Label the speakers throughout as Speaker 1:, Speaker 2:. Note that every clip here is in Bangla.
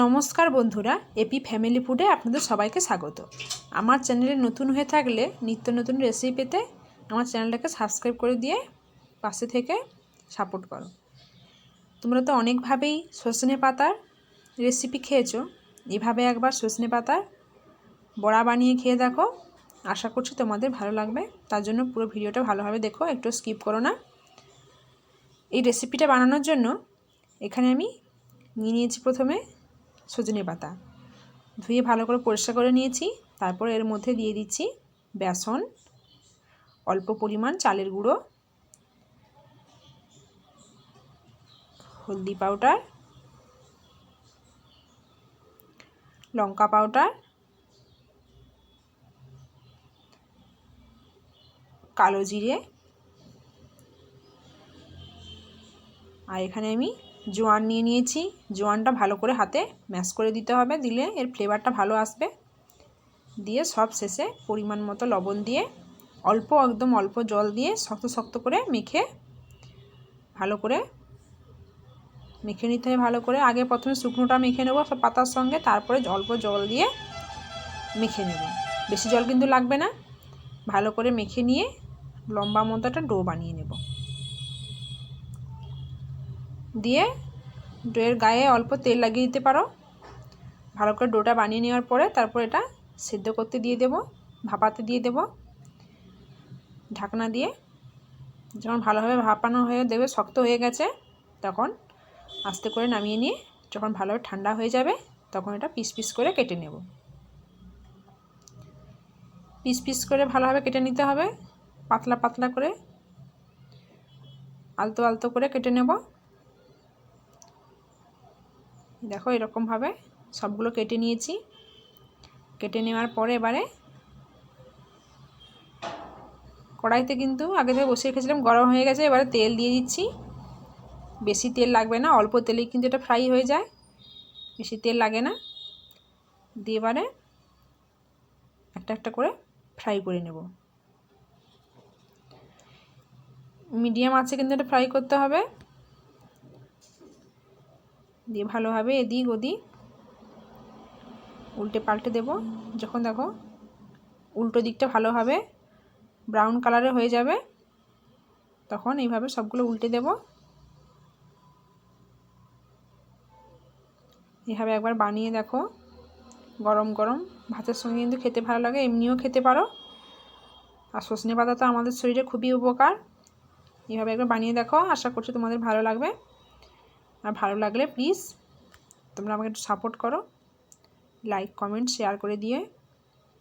Speaker 1: নমস্কার বন্ধুরা, এপি ফ্যামিলি ফুডে আপনাদের সবাইকে স্বাগত। আমার চ্যানেলে নতুন হয়ে থাকলে নিত্য নতুন রেসিপি পেতে আমার চ্যানেলটাকে সাবস্ক্রাইব করে দিয়ে পাশে থেকে সাপোর্ট করো। তোমরা তো অনেকভাবেই সজনে পাতার রেসিপি খেয়েছো, এভাবে একবার সজনে পাতার বড়া বানিয়ে খেয়ে দেখো। আশা করছি তোমাদের ভালো লাগবে, তার জন্য পুরো ভিডিওটা ভালোভাবে দেখো, একটু স্কিপ করো না। এই রেসিপিটা বানানোর জন্য এখানে আমি নিয়ে নিয়েছি প্রথমে সজনে পাতা। ধুয়ে ভালো করে পরিষ্কার করে নিয়েছি। তারপর এর মধ্যে দিয়ে দিচ্ছি বেসন, অল্প পরিমাণ চালের গুঁড়ো, হলদি পাউডার, লঙ্কা পাউডার, কালো জিরে। আর এখানে আমি জোয়ান নিয়ে নিয়েছি। জোয়ানটা ভালো করে হাতে ম্যাশ করে দিতে হবে, দিলে এর ফ্লেভারটা ভালো আসবে। দিয়ে সব শেষে পরিমাণ মতো লবণ দিয়ে অল্প, একদম অল্প জল দিয়ে শক্ত শক্ত করে মেখে ভালো করে, মেখে নিতে হবে ভালো করে। আগে প্রথমে শুকনোটা মেখে নেব সব পাতার সঙ্গে, তারপরে অল্প জল দিয়ে মেখে নেব। বেশি জল কিন্তু লাগবে না। ভালো করে মেখে নিয়ে লম্বা মতো একটা ডো বানিয়ে নেব। দিয়ে ডোয়ের গায়ে অল্প তেল লাগিয়ে দিতে পারো। ভালো করে ডোটা বানিয়ে নেওয়ার পরে তারপর এটা সেদ্ধ করতে দিয়ে দেব, ভাপাতে দিয়ে দেব। ঢাকনা দিয়ে যখন ভালোভাবে ভাপানো হয়ে দেবে, শক্ত হয়ে গেছে, তখন আস্তে করে নামিয়ে নিয়ে যখন ভালোভাবে ঠান্ডা হয়ে যাবে, তখন এটা পিস পিস করে কেটে নেব। পিস পিস করে ভালোভাবে কেটে নিতে হবে, পাতলা পাতলা করে, আলতো আলতো করে কেটে নেব। দেখো এরকমভাবে সবগুলো কেটে নিয়েছি। কেটে নেওয়ার পরে এবারে কড়াইতে কিন্তু আগে থেকে বসিয়ে রেখেছিলাম, গরম হয়ে গেছে, এবারে তেল দিয়ে দিচ্ছি। বেশি তেল লাগবে না, অল্প তেলেই কিন্তু এটা ফ্রাই হয়ে যায়, বেশি তেল লাগে না। দিয়ে এবারে একটা একটা করে ফ্রাই করে নেব। মিডিয়াম আছে কিন্তু এটা ফ্রাই করতে হবে। দিয়ে ভালোভাবে এদিক ওদিক উল্টে পাল্টে দেব। যখন দেখো উল্টো দিকটা ভালোভাবে ব্রাউন কালারে হয়ে যাবে, তখন এইভাবে সবগুলো উল্টে দেব। এভাবে একবার বানিয়ে দেখো, গরম গরম। ভাতের সঙ্গে কিন্তু খেতে ভালো লাগে, এমনিও খেতে পারো। আর সজনে পাতা তো আমাদের শরীরে খুবই উপকার। এভাবে একবার বানিয়ে দেখো, আশা করছি তোমাদের ভালো লাগবে। আর ভালো লাগলে প্লিজ তোমরা আমাকে একটু সাপোর্ট করো। লাইক কমেন্ট শেয়ার করে দিয়ে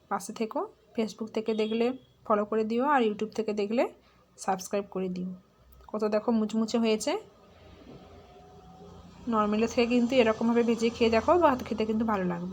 Speaker 1: পাশে থেকো। ফেসবুক থেকে দেখলে ফলো করে দিও আর ইউটিউব থেকে দেখলে সাবস্ক্রাইব করে দিও। কত দেখো মুচমুচে হয়েছে। নর্মালের থেকে কিন্তু এরকমভাবে ভেজে খেয়ে দেখো বা খেতে কিন্তু ভালো লাগবে।